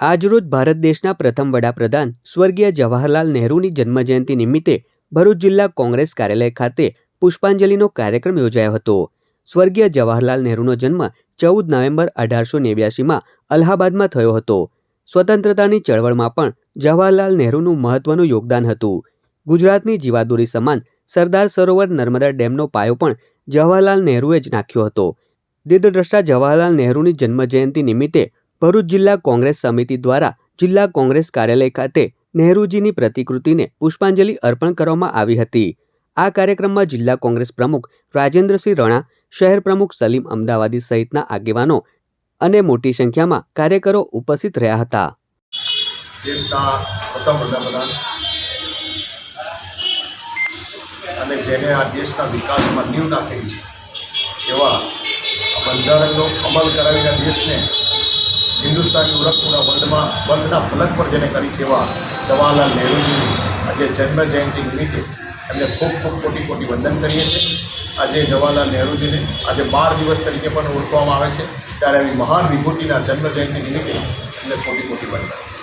આજરોજ ભારત દેશના પ્રથમ વડાપ્રધાન સ્વર્ગીય જવાહરલાલ નહેરુની જન્મજયંતિ નિમિત્તે ભરૂચ જિલ્લા કોંગ્રેસ કાર્યાલય ખાતે પુષ્પાંજલિનો કાર્યક્રમ યોજાયો હતો. સ્વર્ગીય જવાહરલાલ નહેરુનો જન્મ ચૌદ નવેમ્બર અઢારસો નેવ્યાસીમાં અલ્હાબાદમાં થયો હતો. સ્વતંત્રતાની ચળવળમાં પણ જવાહરલાલ નહેરુનું મહત્વનું યોગદાન હતું. ગુજરાતની જીવાદોરી સમાન સરદાર સરોવર નર્મદા ડેમનો પાયો પણ જવાહરલાલ નહેરુએ જ નાખ્યો હતો. દીર્ઘદ્રષ્ટા જવાહરલાલ નહેરુની જન્મજયંતિ નિમિત્તે ભરૂચ જિલ્લા કોંગ્રેસ સમિતિ દ્વારા જિલ્લા કોંગ્રેસ કાર્યાલય ખાતે નહેરુજીની પ્રતિકૃતિને પુષ્પાંજલિ અર્પણ કરવામાં આવી હતી. આ કાર્યક્રમમાં જિલ્લા કોંગ્રેસ પ્રમુખ રાજેન્દ્રસિંહ રણા, શહેર પ્રમુખ સલીમ અમદાવાદી સહિતના આગેવાનો અને મોટી સંખ્યામાં કાર્યકરો ઉપસ્થિત રહ્યા હતા. અને જેને આ દેશના વિકાસમાં નીવ નાખેલી છે, એવા બંધારણનો અમલ કરાવીને દેશને હિન્દુસ્તાની ઓળખપૂર્ણ વર્લ્ડમાં વર્લ્ડના ફલક પર જેને કરી છે એવા જવાહરલાલ નહેરુજીની આજે જન્મ જયંતિ નિમિત્તે એમને ખૂબ ખૂબ કોટી કોટી વંદન કરીએ છીએ. આજે જવાહરલાલ નહેરુજીને આજે બાર દિવસ તરીકે પણ ઓળખવામાં આવે છે. ત્યારે આવી મહાન વિભૂતિના જન્મ જયંતિ નિમિત્તે એમને કોટી કોટી વંદન.